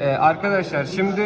Ee, arkadaşlar şimdi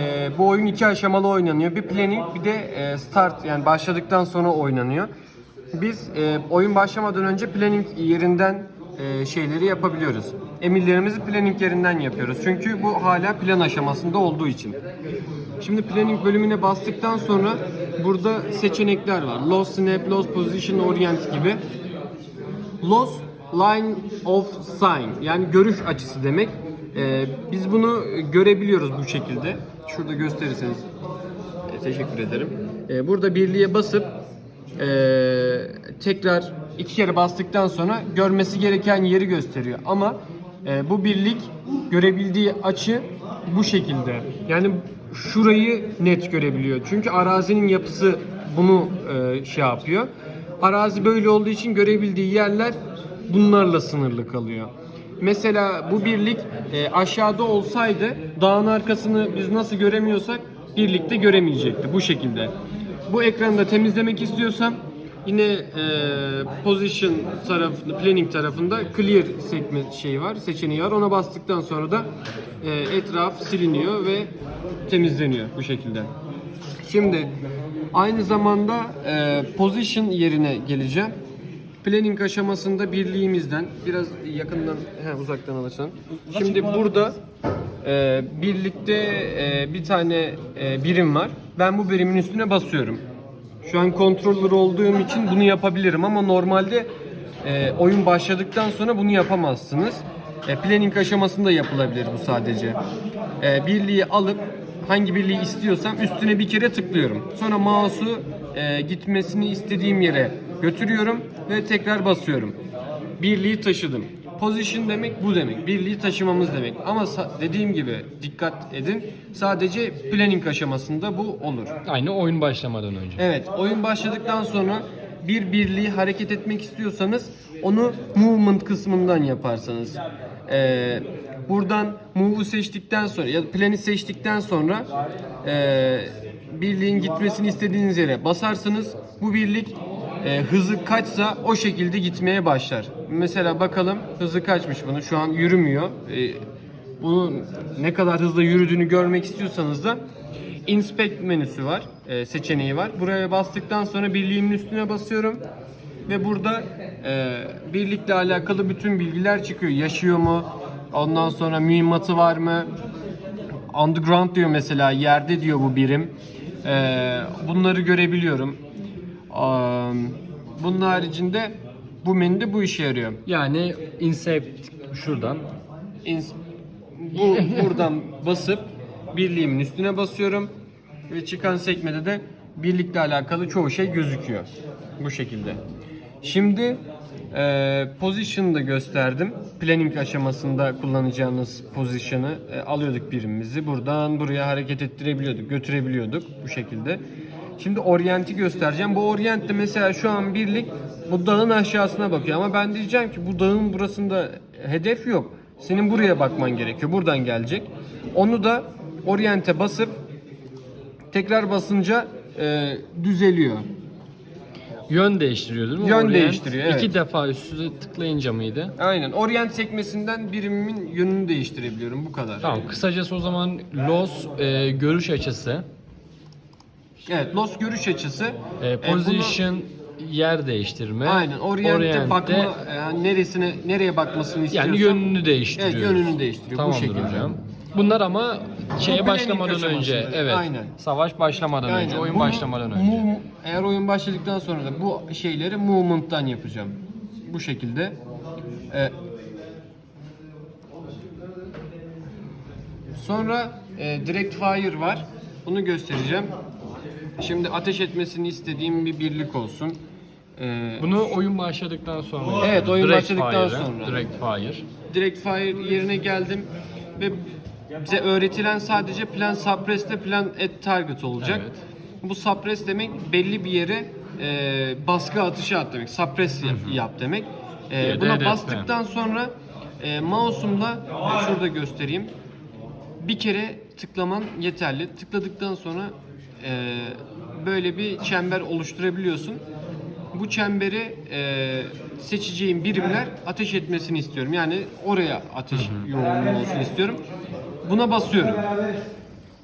e, bu oyun iki aşamalı oynanıyor. Bir planning bir de e, start yani başladıktan sonra oynanıyor. Biz e, oyun başlamadan önce planning yerinden e, şeyleri yapabiliyoruz. Emirlerimizi planning yerinden yapıyoruz. Çünkü bu hala plan aşamasında olduğu için. Şimdi planning bölümüne bastıktan sonra burada seçenekler var. Lost snap, lost position, orient gibi. Lost line of sign yani görüş açısı demek. Ee, biz bunu görebiliyoruz bu şekilde. Şurada gösterirseniz. Ee, teşekkür ederim. Ee, burada birliğe basıp ee, tekrar iki kere bastıktan sonra görmesi gereken yeri gösteriyor. Ama ee, bu birlik görebildiği açı bu şekilde. Yani şurayı net görebiliyor. Çünkü arazinin yapısı bunu ee, şey yapıyor. Arazi böyle olduğu için görebildiği yerler bunlarla sınırlı kalıyor. Mesela bu birlik e, aşağıda olsaydı dağın arkasını biz nasıl göremiyorsak birlikte göremeyecekti bu şekilde. Bu ekranı da temizlemek istiyorsam yine e, position tarafında planning tarafında clear sekme şey var seçeneği var ona bastıktan sonra da e, etraf siliniyor ve temizleniyor bu şekilde. Şimdi aynı zamanda e, position yerine geleceğim. Planning aşamasında birliğimizden biraz yakından he, uzaktan alırsan. Şimdi burada e, birlikte e, bir tane e, birim var. Ben bu birimin üstüne basıyorum. Şu an controller olduğum için bunu yapabilirim ama normalde e, oyun başladıktan sonra bunu yapamazsınız. E, planning aşamasında yapılabilir bu sadece. E, birliği alıp hangi birliği istiyorsam üstüne bir kere tıklıyorum. Sonra mouse'u e, gitmesini istediğim yere götürüyorum ve tekrar basıyorum. Birliği taşıdım. Position demek bu demek. Birliği taşımamız demek. Ama dediğim gibi dikkat edin. Sadece planning aşamasında bu olur. Aynı oyun başlamadan önce. Evet, oyun başladıktan sonra bir birliği hareket etmek istiyorsanız onu movement kısmından yaparsanız. Ee, buradan move'u seçtikten sonra ya da planı seçtikten sonra ee, birliğin gitmesini istediğiniz yere basarsınız. Bu birlik ee, hızı kaçsa o şekilde gitmeye başlar. Mesela bakalım hızı kaçmış bunu. Şu an yürümüyor. Ee, bunu ne kadar hızlı yürüdüğünü görmek istiyorsanız da Inspect menüsü var, e, seçeneği var. Buraya bastıktan sonra birliğimin üstüne basıyorum ve burada e, birlikle alakalı bütün bilgiler çıkıyor. Yaşıyor mu? Ondan sonra mühimmatı var mı? Underground diyor mesela, yerde diyor bu birim. E, bunları görebiliyorum. Bunun haricinde bu menüde bu işe yarıyor. Yani incept şuradan. İns- bu buradan basıp birliğimin üstüne basıyorum ve çıkan sekmede de birlikle alakalı çoğu şey gözüküyor. Bu şekilde. Şimdi e, position'ı da gösterdim. Planning aşamasında kullanacağınız position'ı e, alıyorduk birimimizi. Buradan buraya hareket ettirebiliyorduk, götürebiliyorduk bu şekilde. Şimdi oryenti göstereceğim. Bu oryentte mesela şu an birlik bu dağın aşağısına bakıyor ama ben diyeceğim ki bu dağın burasında hedef yok. Senin buraya bakman gerekiyor. Buradan gelecek. Onu da oryente basıp tekrar basınca e, düzeliyor. Yön değiştiriyor değil mi? Yön Orient değiştiriyor, evet. İki defa üstüne tıklayınca mıydı? Aynen. Oryent sekmesinden birimimin yönünü değiştirebiliyorum. Bu kadar. Tamam kısacası o zaman los e, görüş açısı, Evet. Lost görüş açısı. e, E, bunu- position yer değiştirme. aynen. Orient'te Orient'te- bakma e, neresine nereye bakmasını istiyorsan. yani yönünü değiştiriyor. Evet, yönünü değiştiriyor. Bu Tamamdır şekilde. hocam. Bunlar ama şeye Bu başlamadan önce, evet. Aynen. Savaş başlamadan önce, oyun Bu- başlamadan önce. move- eğer oyun başladıktan sonra da bu şeyleri movement'tan yapacağım. Bu şekilde. Ee, sonra e, direct fire var. Bunu göstereceğim. Şimdi ateş etmesini istediğim bir birlik olsun. Ee, Bunu oyun başladıktan sonra. Evet, oyun Direct başladıktan fire'ı, sonra. Direct fire. direct fire yerine geldim ve bize öğretilen sadece plan suppress plan at target olacak. Evet. Bu suppress demek belli bir yere e, baskı atışı at demek. Suppress yap, yap demek. E, Ya da buna hedef bastıktan sonra e, mouse'umla e, şurada göstereyim. Bir kere tıklaman yeterli. Tıkladıktan sonra e, böyle bir çember oluşturabiliyorsun. Bu çemberi e, seçeceğim birimler ateş etmesini istiyorum. Yani oraya ateş yoğunluğu olsun istiyorum. buna basıyorum.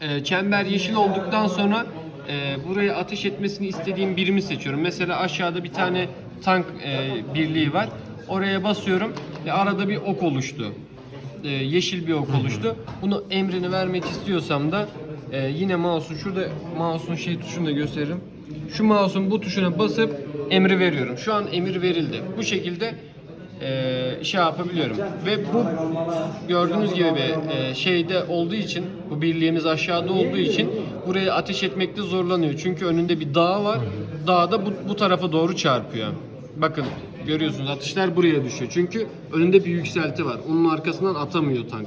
Ee, çember yeşil olduktan sonra e, buraya ateş etmesini istediğim birimi seçiyorum. Mesela aşağıda bir tane tank e, birliği var. Oraya basıyorum ve arada bir ok oluştu. E, yeşil bir ok oluştu. Bunu emrini vermek istiyorsam da e, yine mouse'un şurada mouse'un şey tuşunu da gösteririm. Şu mouse'un bu tuşuna basıp emri veriyorum. Şu an emir verildi. Bu şekilde e, şey yapabiliyorum. Ve bu gördüğünüz gibi e, şeyde olduğu için bu birliğimiz aşağıda olduğu için buraya ateş etmekte zorlanıyor. Çünkü önünde bir dağ var. Dağ da bu, bu tarafa doğru çarpıyor. Bakın görüyorsunuz atışlar buraya düşüyor. Çünkü önünde bir yükselti var. Onun arkasından atamıyor tank.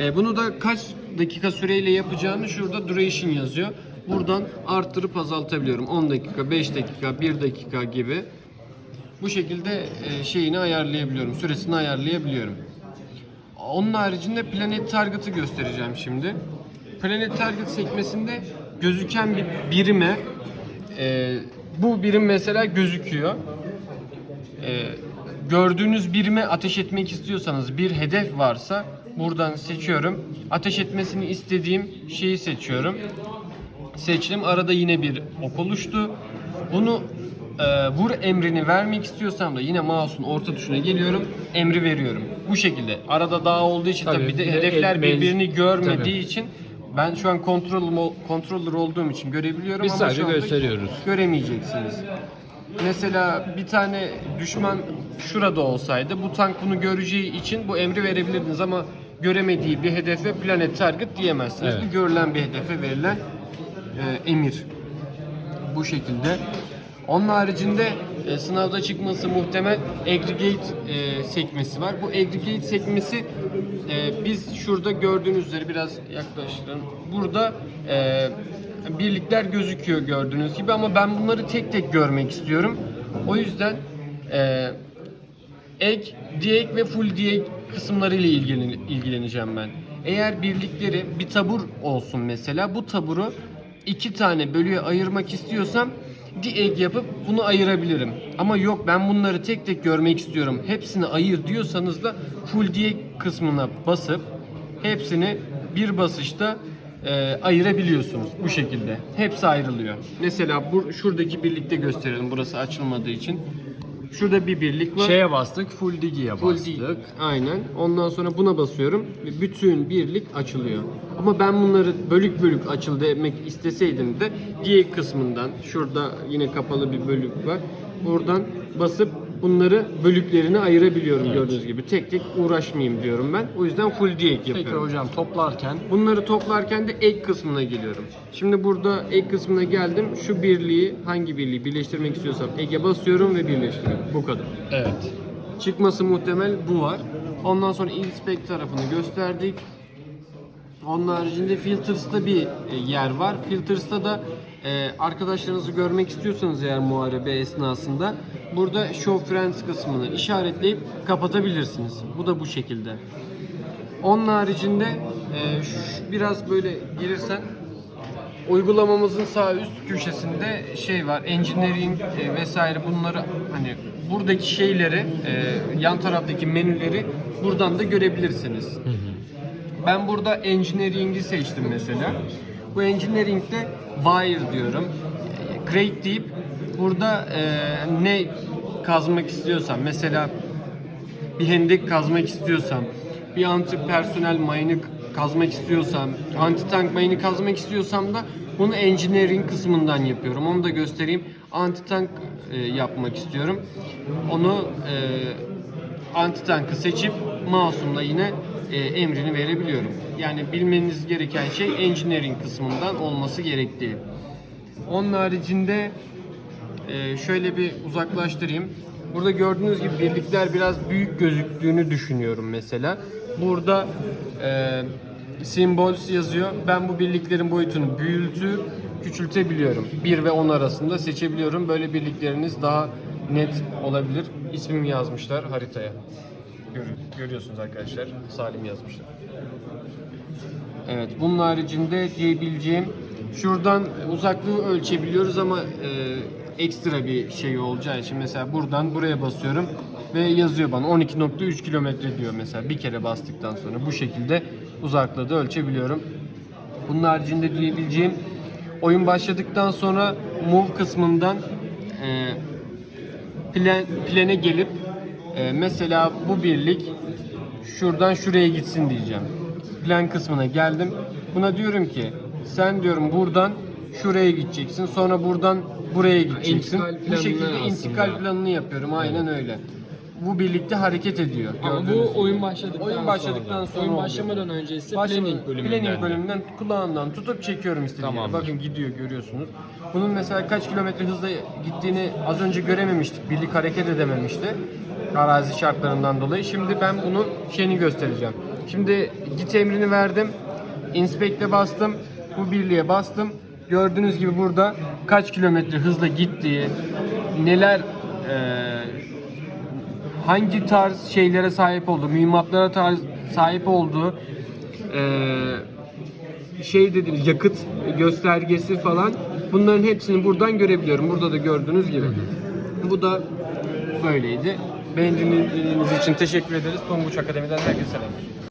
E, bunu da kaç dakika süreyle yapacağını şurada duration yazıyor. Buradan arttırıp azaltabiliyorum. 10 dakika, 5 dakika, 1 dakika gibi. Bu şekilde e, şeyini ayarlayabiliyorum. Süresini ayarlayabiliyorum. Onun haricinde Planet Target'ı göstereceğim şimdi. Planet Target sekmesinde gözüken bir birime e, bu birim mesela gözüküyor. E, gördüğünüz birime ateş etmek istiyorsanız bir hedef varsa buradan seçiyorum. Ateş etmesini istediğim şeyi seçiyorum. Seçtim. Arada yine bir ok oluştu. Bunu e, vur emrini vermek istiyorsam da yine mouse'un orta tuşuna geliyorum. Emri veriyorum. Bu şekilde. Arada dağ olduğu için Tabii, tabii bir de bir hedefler el- birbirini görmediği Tabii. için ben şu an kontrol controller olduğum için görebiliyorum Biz ama sadece şu anda gösteriyoruz. göremeyeceksiniz. Mesela bir tane düşman şurada olsaydı bu tank bunu göreceği için bu emri verebilirdiniz ama göremediği bir hedefe planet target diyemezsiniz. Evet. Bu görülen bir hedefe verilen e, emir. Bu şekilde. Onun haricinde e, sınavda çıkması muhtemel aggregate e, sekmesi var. Bu aggregate sekmesi e, biz şurada gördüğünüz üzere biraz yaklaştırın. Burada e, birlikler gözüküyor gördüğünüz gibi ama ben bunları tek tek görmek istiyorum. O yüzden e, ek, diek ve full diek kısımlarıyla ilgilen, ilgileneceğim ben. Eğer birlikleri bir tabur olsun mesela bu taburu iki tane bölüye ayırmak istiyorsam diek yapıp bunu ayırabilirim. Ama yok ben bunları tek tek görmek istiyorum. Hepsini ayır diyorsanız da full diek kısmına basıp hepsini bir basışta e, ayırabiliyorsunuz bu şekilde. Hepsi ayrılıyor. Mesela bu şuradaki birlikte gösterelim burası açılmadığı için. Şurada bir birlik var. Şeye bastık, full digi'ye Full bastık. değil. Aynen. Ondan sonra buna basıyorum ve bütün birlik açılıyor. Ama ben bunları bölük bölük açıl demek isteseydim de diye kısmından şurada yine kapalı bir bölük var. Buradan basıp bunları bölüklerine ayırabiliyorum gördüğünüz gibi. Tek tek uğraşmayayım diyorum ben. O yüzden full diye Peki yapıyorum. hocam toplarken Bunları toplarken de ek kısmına geliyorum. Şimdi burada ek kısmına geldim. Şu birliği hangi birliği birleştirmek istiyorsam eke basıyorum ve birleştiriyorum. Bu kadar. evet. Çıkması muhtemel bu var. Ondan sonra inspect tarafını gösterdik. Onun haricinde filters'ta bir e, yer var. Filters'ta da e, arkadaşlarınızı görmek istiyorsanız eğer muharebe esnasında burada show friends kısmını işaretleyip kapatabilirsiniz. Bu da bu şekilde. Onun haricinde e, şu- biraz böyle gelirsen uygulamamızın sağ üst köşesinde şey var. Engineering e, vesaire bunları hani buradaki şeyleri e, yan taraftaki menüleri buradan da görebilirsiniz. Ben burada engineering'i seçtim mesela. Bu engineering'de wire diyorum. Create deyip burada e, ne kazmak istiyorsam mesela bir hendek kazmak istiyorsam, bir anti personel mayını kazmak istiyorsam, anti tank mayını kazmak istiyorsam da bunu engineering kısmından yapıyorum. Onu da göstereyim. Anti tank e, yapmak istiyorum. Onu e, anti tankı seçip mouse'umla yine e, emrini verebiliyorum. Yani bilmeniz gereken şey engineering kısmından olması gerektiği. Onun haricinde ee, şöyle bir uzaklaştırayım. Burada gördüğünüz gibi birlikler biraz büyük gözüktüğünü düşünüyorum mesela. Burada e, symbols yazıyor. Ben bu birliklerin boyutunu büyütüp küçültebiliyorum. 1 ve 10 arasında seçebiliyorum. Böyle birlikleriniz daha net olabilir. İsmimi yazmışlar haritaya. Gör- görüyorsunuz arkadaşlar. Salim yazmışlar. Evet, bunun haricinde diyebileceğim şuradan uzaklığı ölçebiliyoruz ama e, ekstra bir şey olacağı için mesela buradan buraya basıyorum. ve yazıyor bana 12.3 kilometre diyor mesela bir kere bastıktan sonra bu şekilde uzaklığı da ölçebiliyorum. Bunun haricinde diyebileceğim oyun başladıktan sonra move kısmından e, plan, plane gelip e, mesela bu birlik şuradan şuraya gitsin diyeceğim. Plan kısmına geldim. Buna diyorum ki sen diyorum buradan şuraya gideceksin. Sonra buradan buraya gideceksin. İntikal Bu şekilde aslında. intikal planını yapıyorum. Aynen öyle. Bu birlikte hareket ediyor. Ama bu gibi. oyun başladıktan Oyun başladıktan sonra Oyun oluyor. başlamadan önce ise Başlama- planning bölümünden. planning bölümünden kulağından tutup çekiyorum istediğim yere. Tamamdır. Bakın gidiyor görüyorsunuz. Bunun mesela kaç kilometre hızla gittiğini az önce görememiştik. Birlik hareket edememişti. Arazi şartlarından dolayı. Şimdi ben bunun şeyini göstereceğim. Şimdi git emrini verdim. Inspect'e bastım. Bu birliğe bastım. Gördüğünüz gibi burada kaç kilometre hızla gittiği, neler eee hangi tarz şeylere sahip olduğu, mühimmatlara tarz sahip olduğu eee şey dediğimiz yakıt göstergesi falan bunların hepsini buradan görebiliyorum. Burada da gördüğünüz gibi. Bu da böyleydi. Beni dinlediğiniz için teşekkür ederiz. Tonguç Akademi'den herkese selam.